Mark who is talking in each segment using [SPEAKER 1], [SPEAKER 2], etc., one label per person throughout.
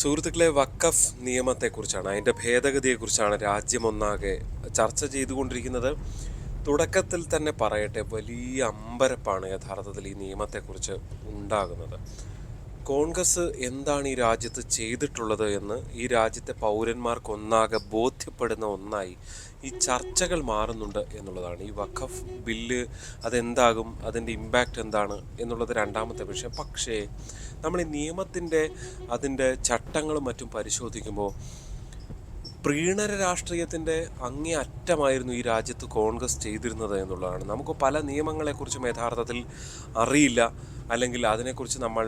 [SPEAKER 1] സുഹൃത്തുക്കളെ വക്കഫ് നിയമത്തെക്കുറിച്ചാണ് അതിന്റെ ഭേദഗതിയെക്കുറിച്ചാണ് രാജ്യമൊന്നാകെ ചർച്ച ചെയ്തുകൊണ്ടിരിക്കുന്നത്. തുടക്കത്തിൽ തന്നെ പറയട്ടെ വലിയ അമ്പരപ്പാണ് യഥാർത്ഥത്തിൽ ഈ നിയമത്തെക്കുറിച്ച് ഉണ്ടാകുന്നത്. കോൺഗ്രസ് എന്താണ് ഈ രാജ്യത്ത് ചെയ്തിട്ടുള്ളത് എന്ന് ഈ രാജ്യത്തെ പൗരന്മാർക്കൊന്നാകെ ബോധ്യപ്പെടുന്ന ഒന്നായി ഈ ചർച്ചകൾ മാറുന്നുണ്ട് എന്നുള്ളതാണ്. ഈ വഖഫ് ബില്ല് അതെന്താകും അതിന്റെ ഇമ്പാക്റ്റ് എന്താണ് എന്നുള്ളത് രണ്ടാമത്തെ വിഷയം. പക്ഷേ നമ്മൾ ഈ നിയമത്തിന്റെ അതിന്റെ ചട്ടങ്ങളും മറ്റും പരിശോധിക്കുമ്പോൾ പ്രീണന രാഷ്ട്രീയത്തിന്റെ അങ്ങേ അറ്റമായിരുന്നു ഈ രാജ്യത്ത് കോൺഗ്രസ് ചെയ്തിരുന്നത് എന്നുള്ളതാണ്. നമുക്ക് പല നിയമങ്ങളെക്കുറിച്ചും യഥാർത്ഥത്തിൽ അറിയില്ല. അല്ലെങ്കിൽ അതിനെക്കുറിച്ച് നമ്മൾ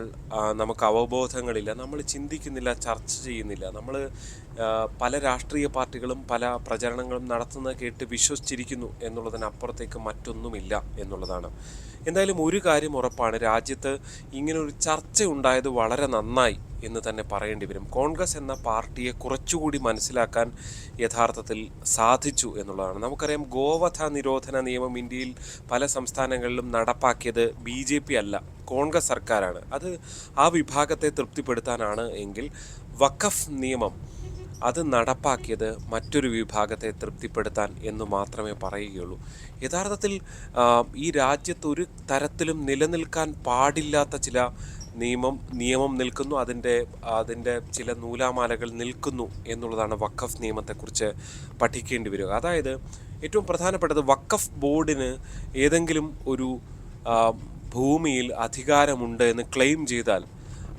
[SPEAKER 1] നമുക്ക് അവബോധങ്ങളില്ല. നമ്മൾ ചിന്തിക്കുന്നില്ല ചർച്ച ചെയ്യുന്നില്ല. നമ്മൾ പല രാഷ്ട്രീയ പാർട്ടികളും പല പ്രചരണങ്ങളും നടത്തുന്നത് കേട്ട് വിശ്വസിച്ചിരിക്കുന്നു എന്നുള്ളതിനപ്പുറത്തേക്ക് മറ്റൊന്നുമില്ല എന്നുള്ളതാണ്. എന്തായാലും ഒരു കാര്യം ഉറപ്പാണ്. രാജ്യത്ത് ഇങ്ങനൊരു ചർച്ച ഉണ്ടായത് വളരെ നന്നായി. എന്ന് തന്നെ പറയേണ്ടി വരും. കോൺഗ്രസ് എന്ന പാർട്ടിയെ കുറച്ചുകൂടി മനസ്സിലാക്കാൻ യഥാർത്ഥത്തിൽ സാധിച്ചു എന്നുള്ളതാണ്. നമുക്കറിയാം ഗോവധ നിരോധന നിയമം ഇന്ത്യയിൽ പല സംസ്ഥാനങ്ങളിലും നടപ്പാക്കിയത് ബി ജെ പി അല്ല കോൺഗ്രസ് സർക്കാരാണ്. അത് ആ വിഭാഗത്തെ തൃപ്തിപ്പെടുത്താനാണ് എങ്കിൽ വഖഫ് നിയമം അത് നടപ്പാക്കിയത് മറ്റൊരു വിഭാഗത്തെ തൃപ്തിപ്പെടുത്താൻ എന്ന് മാത്രമേ പറയുകയുള്ളൂ. യഥാർത്ഥത്തിൽ ഈ രാജ്യത്ത് ഒരു തരത്തിലും നിലനിൽക്കാൻ പാടില്ലാത്ത ചില നിയമം നിയമം നിൽക്കുന്നു. അതിന്റെ അതിന്റെ ചില നൂലാമാലകൾ നിൽക്കുന്നു എന്നുള്ളതാണ് വഖഫ് നിയമത്തെക്കുറിച്ച് പഠിക്കേണ്ടി വരിക. അതായത് ഏറ്റവും പ്രധാനപ്പെട്ടത് വഖഫ് ബോർഡിന് ഏതെങ്കിലും ഒരു ഭൂമിയിൽ അധികാരമുണ്ട് എന്ന് ക്ലെയിം ചെയ്താൽ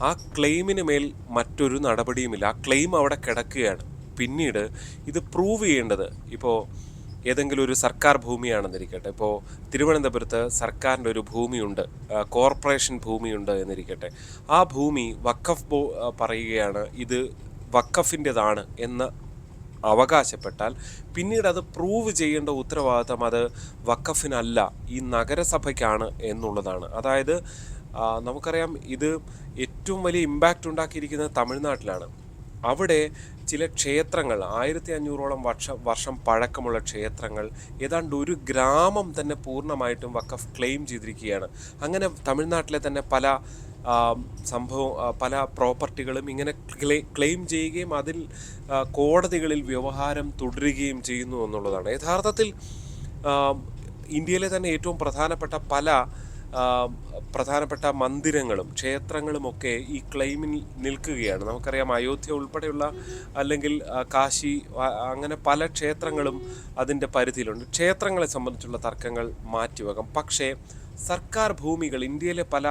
[SPEAKER 1] ആ ക്ലെയിമിന് മേൽ മറ്റൊരു നടപടിയുമില്ല. ആ ക്ലെയിം അവിടെ കിടക്കുകയാണ്. പിന്നീട് ഇത് പ്രൂവ് ചെയ്യേണ്ടത്. ഇപ്പോൾ ഏതെങ്കിലും ഒരു സർക്കാർ ഭൂമിയാണെന്നിരിക്കട്ടെ. ഇപ്പോൾ തിരുവനന്തപുരത്ത് സർക്കാരിന്റെ ഒരു ഭൂമിയുണ്ട് കോർപ്പറേഷൻ ഭൂമിയുണ്ട് എന്നിരിക്കട്ടെ. ആ ഭൂമി വക്കഫ് ബോ പറയുകയാണ് ഇത് വക്കഫിന്റെതാണ് എന്ന് അവകാശപ്പെട്ടാൽ പിന്നീട് അത് പ്രൂവ് ചെയ്യേണ്ട ഉത്തരവാദിത്തം അത് വക്കഫിനല്ല ഈ നഗരസഭയ്ക്കാണ് എന്നുള്ളതാണ്. അതായത് നമുക്കറിയാം ഇത് ഏറ്റവും വലിയ ഇമ്പാക്റ്റ് ഉണ്ടാക്കിയിരിക്കുന്നത് തമിഴ്നാട്ടിലാണ്. അവിടെ ചില ക്ഷേത്രങ്ങൾ ആയിരത്തി അഞ്ഞൂറോളം വർഷ വർഷം പഴക്കമുള്ള ക്ഷേത്രങ്ങൾ ഏതാണ്ട് ഒരു ഗ്രാമം തന്നെ പൂർണമായിട്ടും വക്കഫ് ക്ലെയിം ചെയ്തിരിക്കുകയാണ്. അങ്ങനെ തമിഴ്നാട്ടിലെ തന്നെ പല സംഭവം പല പ്രോപ്പർട്ടികളും ഇങ്ങനെ ക്ലെയിം ചെയ്യുകയും അതിൽ കോടതികളിൽ വ്യവഹാരം തുടരുകയും ചെയ്യുന്നു എന്നുള്ളതാണ്. യഥാർത്ഥത്തിൽ ഇന്ത്യയിലെ തന്നെ ഏറ്റവും പ്രധാനപ്പെട്ട പല പ്രധാനപ്പെട്ട മന്ദിരങ്ങളും ക്ഷേത്രങ്ങളുമൊക്കെ ഈ ക്ലെയിമിൽ നിൽക്കുകയാണ്. നമുക്കറിയാം അയോധ്യ ഉൾപ്പെടെയുള്ള അല്ലെങ്കിൽ കാശി അങ്ങനെ പല ക്ഷേത്രങ്ങളും അതിന്റെ പരിധിയിലുണ്ട്. ക്ഷേത്രങ്ങളെ സംബന്ധിച്ചുള്ള തർക്കങ്ങൾ മാറ്റിവെക്കാം. പക്ഷേ സർക്കാർ ഭൂമികൾ ഇന്ത്യയിലെ പല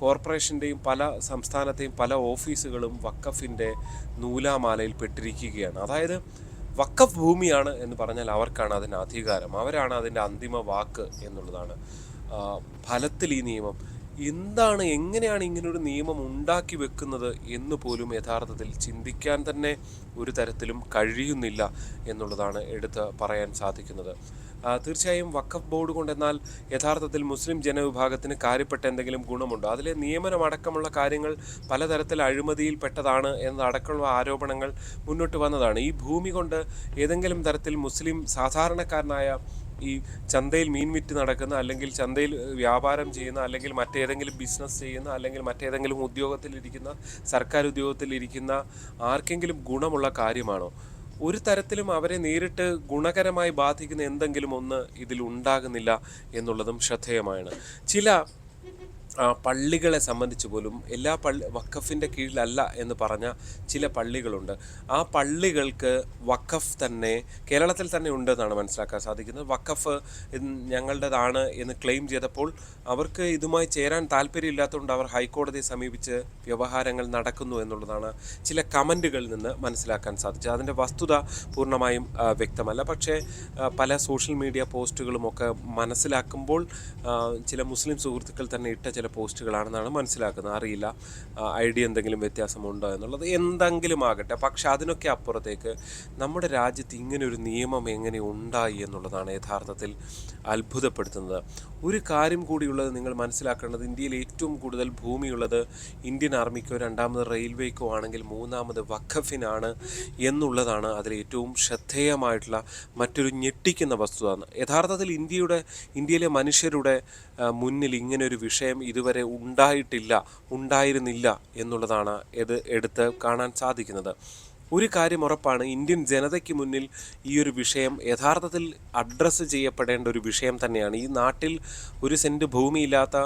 [SPEAKER 1] കോർപ്പറേഷന്റെയും പല സംസ്ഥാനത്തെയും പല ഓഫീസുകളും വക്കഫിന്റെ നൂലാമാലയിൽ പെട്ടിരിക്കുകയാണ്. അതായത് വക്കഫ് ഭൂമിയാണ് എന്ന് പറഞ്ഞാൽ അവർക്കാണ് അതിന് അധികാരം. അവരാണ് അതിന്റെ അന്തിമ വാക്ക് എന്നുള്ളതാണ്. ഫലത്തിൽ ഈ നിയമം. എന്താണ് എങ്ങനെയാണ് ഇങ്ങനൊരു നിയമം ഉണ്ടാക്കി വെക്കുന്നത് എന്ന് പോലും യഥാർത്ഥത്തിൽ ചിന്തിക്കാൻ തന്നെ ഒരു തരത്തിലും കഴിയുന്നില്ല എന്നുള്ളതാണ് എടുത്ത് പറയാൻ സാധിക്കുന്നത്. തീർച്ചയായും വക്കഫ് ബോർഡ് കൊണ്ടെന്നാൽ യഥാർത്ഥത്തിൽ മുസ്ലിം ജനവിഭാഗത്തിന് കാര്യപ്പെട്ട എന്തെങ്കിലും ഗുണമുണ്ടോ? അതിലെ നിയമനം അടക്കമുള്ള കാര്യങ്ങൾ പലതരത്തിൽ അഴിമതിയിൽപ്പെട്ടതാണ് എന്നതടക്കമുള്ള ആരോപണങ്ങൾ മുന്നോട്ട് വന്നതാണ്. ഈ ഭൂമി കൊണ്ട് ഏതെങ്കിലും തരത്തിൽ മുസ്ലിം സാധാരണക്കാരനായ ഈ ചന്തയിൽ മീൻ വിറ്റ് നടക്കുന്ന അല്ലെങ്കിൽ ചന്തയിൽ വ്യാപാരം ചെയ്യുന്ന അല്ലെങ്കിൽ മറ്റേതെങ്കിലും ബിസിനസ് ചെയ്യുന്ന അല്ലെങ്കിൽ മറ്റേതെങ്കിലും ഉദ്യോഗത്തിലിരിക്കുന്ന സർക്കാർ ഉദ്യോഗത്തിലിരിക്കുന്ന ആർക്കെങ്കിലും ഗുണമുള്ള കാര്യമാണോ? ഒരു തരത്തിലും അവരെ നേരിട്ട് ഗുണകരമായി ബാധിക്കുന്ന എന്തെങ്കിലും ഒന്ന് ഇതിൽ ഉണ്ടാകുന്നില്ല എന്നുള്ളതും ശ്രദ്ധേയമാണ്. ചില പള്ളികളെ സംബന്ധിച്ച് പോലും എല്ലാ പള്ളി വഖഫിന്റെ കീഴിലല്ല എന്ന് പറഞ്ഞ ചില പള്ളികളുണ്ട്. ആ പള്ളികൾക്ക് വഖഫ് തന്നെ കേരളത്തിൽ തന്നെ ഉണ്ടെന്നാണ് മനസ്സിലാക്കാൻ സാധിക്കുന്നത്. വഖഫ് ഞങ്ങളുടേതാണ് എന്ന് ക്ലെയിം ചെയ്തപ്പോൾ അവർക്ക് ഇതുമായി ചേരാൻ താല്പര്യമില്ലാത്തതുകൊണ്ട് അവർ ഹൈക്കോടതിയെ സമീപിച്ച് വ്യവഹാരങ്ങൾ നടക്കുന്നു എന്നുള്ളതാണ് ചില കമന്റുകളിൽ നിന്ന് മനസ്സിലാക്കാൻ സാധിച്ചത്. അതിന്റെ വസ്തുത പൂർണമായും വ്യക്തമല്ല. പക്ഷേ പല സോഷ്യൽ മീഡിയ പോസ്റ്റുകളുമൊക്കെ മനസ്സിലാക്കുമ്പോൾ ചില മുസ്ലിം സുഹൃത്തുക്കൾ തന്നെ ഇട്ട ചില പോസ്റ്റുകളാണെന്നാണ് മനസ്സിലാക്കുന്നത്. അറിയില്ല. ഐ ഡി എന്തെങ്കിലും വ്യത്യാസമുണ്ടോ എന്നുള്ളത് എന്തെങ്കിലും ആകട്ടെ. പക്ഷെ അതിനൊക്കെ അപ്പുറത്തേക്ക് നമ്മുടെ രാജ്യത്ത് ഇങ്ങനെ ഒരു നിയമം എങ്ങനെ ഉണ്ടായി എന്നുള്ളതാണ് യഥാർത്ഥത്തിൽ അത്ഭുതപ്പെടുത്തുന്നത്. ഒരു കാര്യം കൂടിയുള്ളത് നിങ്ങൾ മനസ്സിലാക്കേണ്ടത് ഇന്ത്യയിൽ ഏറ്റവും കൂടുതൽ ഭൂമിയുള്ളത് ഇന്ത്യൻ ആർമിക്കോ രണ്ടാമത് റെയിൽവേക്കോ ആണെങ്കിൽ മൂന്നാമത് വഖഫിനാണ് എന്നുള്ളതാണ് അതിൽ ഏറ്റവും ശ്രദ്ധേയമായിട്ടുള്ള മറ്റൊരു ഞെട്ടിക്കുന്ന വസ്തുത. യഥാർത്ഥത്തിൽ ഇന്ത്യയുടെ ഇന്ത്യയിലെ മനുഷ്യരുടെ മുന്നിൽ ഇങ്ങനെ ഒരു വിഷയം ഇതുവരെ ഉണ്ടായിട്ടില്ല ഉണ്ടായിരുന്നില്ല എന്നുള്ളതാണ് ഇത് എടുത്ത് കാണാൻ സാധിക്കുന്നത്. ഒരു കാര്യം ഉറപ്പാണ് ഇന്ത്യൻ ജനതയ്ക്ക് മുന്നിൽ ഈ ഒരു വിഷയം യഥാർത്ഥത്തിൽ അഡ്രസ്സ് ചെയ്യപ്പെടേണ്ട ഒരു വിഷയം തന്നെയാണ്. ഈ നാട്ടിൽ ഒരു സെന്റ് ഭൂമിയില്ലാത്ത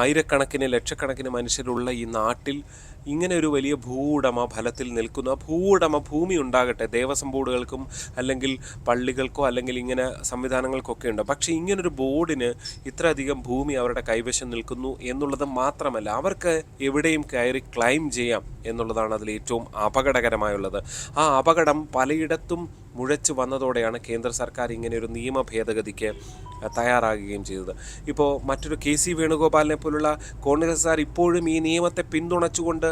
[SPEAKER 1] ആയിരക്കണക്കിന് ലക്ഷക്കണക്കിന് മനുഷ്യരുള്ള ഈ നാട്ടിൽ ഇങ്ങനെ ഒരു വലിയ ഭൂവുടമ ഫലത്തിൽ നിൽക്കുന്ന ഭൂവുടമ ഭൂമി ഉണ്ടാകട്ടെ ദേവസ്വം ബോർഡുകൾക്കും അല്ലെങ്കിൽ പള്ളികൾക്കോ അല്ലെങ്കിൽ ഇങ്ങനെ സംവിധാനങ്ങൾക്കൊക്കെ ഉണ്ട്. പക്ഷേ ഇങ്ങനൊരു ബോർഡിന് ഇത്രയധികം ഭൂമി അവരുടെ കൈവശം നിൽക്കുന്നു എന്നുള്ളത് മാത്രമല്ല അവർക്ക് എവിടെയും കയറി ക്ലൈം ചെയ്യാം എന്നുള്ളതാണ് അതിൽ ഏറ്റവും അപകടകരമായുള്ളത്. ആ അപകടം പലയിടത്തും മുഴച്ചു വന്നതോടെയാണ് കേന്ദ്ര സർക്കാർ ഇങ്ങനെ ഒരു നിയമ ഭേദഗതിക്ക് തയ്യാറാകുകയും ചെയ്തത്. ഇപ്പോൾ മറ്റൊരു കെ സി വേണുഗോപാലിനെ പോലുള്ള കോൺഗ്രസ്സുകാർ ഇപ്പോഴും ഈ നിയമത്തെ പിന്തുണച്ചുകൊണ്ട്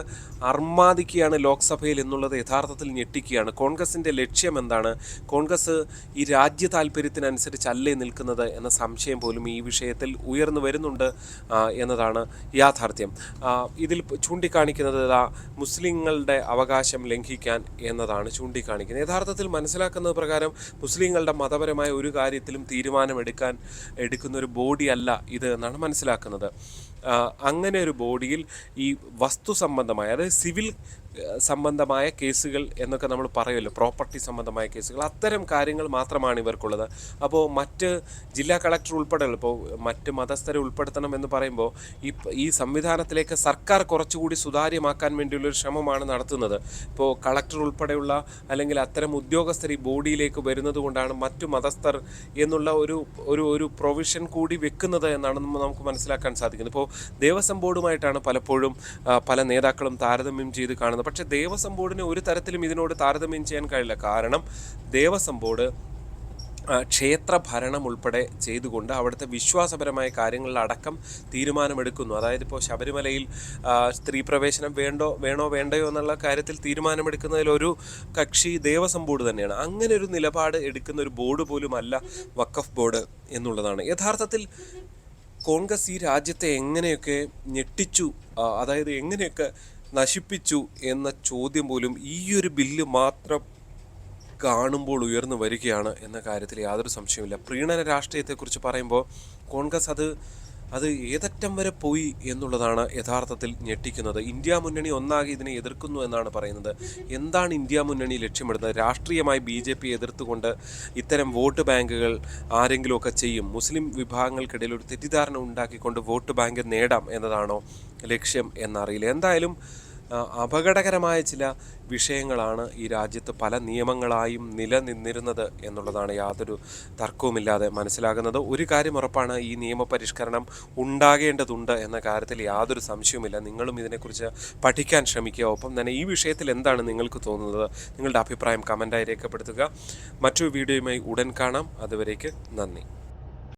[SPEAKER 1] അർമാദിക്കുകയാണ് ലോക്സഭയിൽ എന്നുള്ളത് യഥാർത്ഥത്തിൽ ഞെട്ടിക്കുകയാണ്. കോൺഗ്രസിന്റെ ലക്ഷ്യം എന്താണ്? കോൺഗ്രസ് ഈ രാജ്യ താല്പര്യത്തിനനുസരിച്ചല്ലേ നിൽക്കുന്നത് എന്ന സംശയം പോലും ഈ വിഷയത്തിൽ ഉയർന്നു വരുന്നുണ്ട് എന്നതാണ് യാഥാർത്ഥ്യം. ഇതിൽ ചൂണ്ടിക്കാണിക്കുന്നത് മുസ്ലിങ്ങളുടെ അവകാശം ലംഘിക്കാൻ എന്നതാണ് ചൂണ്ടിക്കാണിക്കുന്നത്. യഥാർത്ഥത്തിൽ മനസ്സിലാക്കുന്നത് പ്രകാരം മുസ്ലിങ്ങളുടെ മതപരമായ ഒരു കാര്യത്തിലും തീരുമാനമെടുക്കാൻ എടുക്കുന്ന ഒരു ബോഡി അല്ല ഇത് എന്നാണ് മനസ്സിലാക്കുന്നത്. അങ്ങനെ ഒരു ബോഡിയിൽ ഈ വസ്തു സംബന്ധമായ അതായത് സിവിൽ സംബന്ധമായ കേസുകൾ എന്നൊക്കെ നമ്മൾ പറയുമല്ലോ പ്രോപ്പർട്ടി സംബന്ധമായ കേസുകൾ. അത്തരം കാര്യങ്ങൾ മാത്രമാണ് ഇവർക്കുള്ളത്. അപ്പോൾ മറ്റ് ജില്ലാ കളക്ടർ ഉൾപ്പെടെ ഇപ്പോൾ മറ്റ് മതസ്ഥരെ ഉൾപ്പെടുത്തണം എന്ന് പറയുമ്പോൾ ഈ ഈ സംവിധാനത്തിലേക്ക് സർക്കാർ കുറച്ചുകൂടി സുതാര്യമാക്കാൻ വേണ്ടിയുള്ള ഒരു ശ്രമമാണ് നടത്തുന്നത്. ഇപ്പോൾ കളക്ടർ ഉൾപ്പെടെയുള്ള അല്ലെങ്കിൽ അത്തരം ഉദ്യോഗസ്ഥർ ഈ ബോഡിയിലേക്ക് വരുന്നത് കൊണ്ടാണ് മറ്റു മതസ്ഥർ എന്നുള്ള ഒരു ഒരു ഒരു പ്രൊവിഷൻ കൂടി വെക്കുന്നത് എന്നാണ് നമുക്ക് മനസ്സിലാക്കാൻ സാധിക്കുന്നത്. ഇപ്പോൾ ദേവസ്വം ബോർഡുമായിട്ടാണ് പലപ്പോഴും പല നേതാക്കളും താരതമ്യം ചെയ്ത് കാണുന്നത്. പക്ഷേ ദേവസ്വം ബോർഡിന് ഒരു തരത്തിലും ഇതിനോട് താരതമ്യം ചെയ്യാൻ കഴിയില്ല. കാരണം ദേവസ്വം ബോർഡ് ക്ഷേത്ര ഭരണം ഉൾപ്പെടെ ചെയ്തുകൊണ്ട് അവിടുത്തെ വിശ്വാസപരമായ കാര്യങ്ങളിലടക്കം തീരുമാനമെടുക്കുന്നു. അതായത് ഇപ്പോൾ ശബരിമലയിൽ സ്ത്രീ പ്രവേശനം വേണ്ടോ വേണോ വേണ്ടയോ എന്നുള്ള കാര്യത്തിൽ തീരുമാനമെടുക്കുന്നതിൽ ഒരു കക്ഷി ദേവസ്വം ബോർഡ് തന്നെയാണ്. അങ്ങനെ ഒരു നിലപാട് എടുക്കുന്ന ഒരു ബോർഡ് പോലും അല്ല ബോർഡ് എന്നുള്ളതാണ്. യഥാർത്ഥത്തിൽ കോൺഗ്രസ് ഈ രാജ്യത്തെ എങ്ങനെയൊക്കെ ഞെട്ടിച്ചു അതായത് എങ്ങനെയൊക്കെ നശിപ്പിച്ചു എന്ന ചോദ്യം പോലും ഈ ഒരു ബില്ല് മാത്രം കാണുമ്പോൾ ഉയർന്നു വരികയാണ് എന്ന കാര്യത്തിൽ യാതൊരു സംശയവുമില്ല. പ്രീണന രാഷ്ട്രീയത്തെക്കുറിച്ച് പറയുമ്പോൾ കോൺഗ്രസ് അത് അത് ഏതറ്റം വരെ പോയി എന്നുള്ളതാണ് യഥാർത്ഥത്തിൽ ഞെട്ടിക്കുന്നത്. ഇന്ത്യ മുന്നണി ഒന്നാകെ ഇതിനെ എതിർക്കുന്നു എന്നാണ് പറയുന്നത്. എന്താണ് ഇന്ത്യ മുന്നണി ലക്ഷ്യമിടുന്നത്? രാഷ്ട്രീയമായി ബി ജെ പി എതിർത്തുകൊണ്ട് ഇത്തരം വോട്ട് ബാങ്കുകൾ ആരെങ്കിലുമൊക്കെ ചെയ്യും? മുസ്ലിം വിഭാഗങ്ങൾക്കിടയിൽ ഒരു തെറ്റിദ്ധാരണ ഉണ്ടാക്കിക്കൊണ്ട് വോട്ട് ബാങ്ക് നേടാം എന്നതാണോ ലക്ഷ്യം എന്നറിയില്ല. എന്തായാലും അപകടകരമായ ചില വിഷയങ്ങളാണ് ഈ രാജ്യത്ത് പല നിയമങ്ങളായും നിലനിന്നിരുന്നത് എന്നുള്ളതാണ് യാതൊരു തർക്കവുമില്ലാതെ മനസ്സിലാകുന്നത്. ഒരു കാര്യം ഉറപ്പാണ് ഈ നിയമപരിഷ്കരണം ഉണ്ടാകേണ്ടതുണ്ട് എന്ന കാര്യത്തിൽ യാതൊരു സംശയവുമില്ല. നിങ്ങളും ഇതിനെക്കുറിച്ച് പഠിക്കാൻ ശ്രമിക്കുക. ഒപ്പം തന്നെ ഈ വിഷയത്തിൽ എന്താണ് നിങ്ങൾക്ക് തോന്നുന്നത്? നിങ്ങളുടെ അഭിപ്രായം കമന്റായി രേഖപ്പെടുത്തുക. മറ്റൊരു വീഡിയോയുമായി ഉടൻ കാണാം. അതുവരേക്ക് നന്ദി.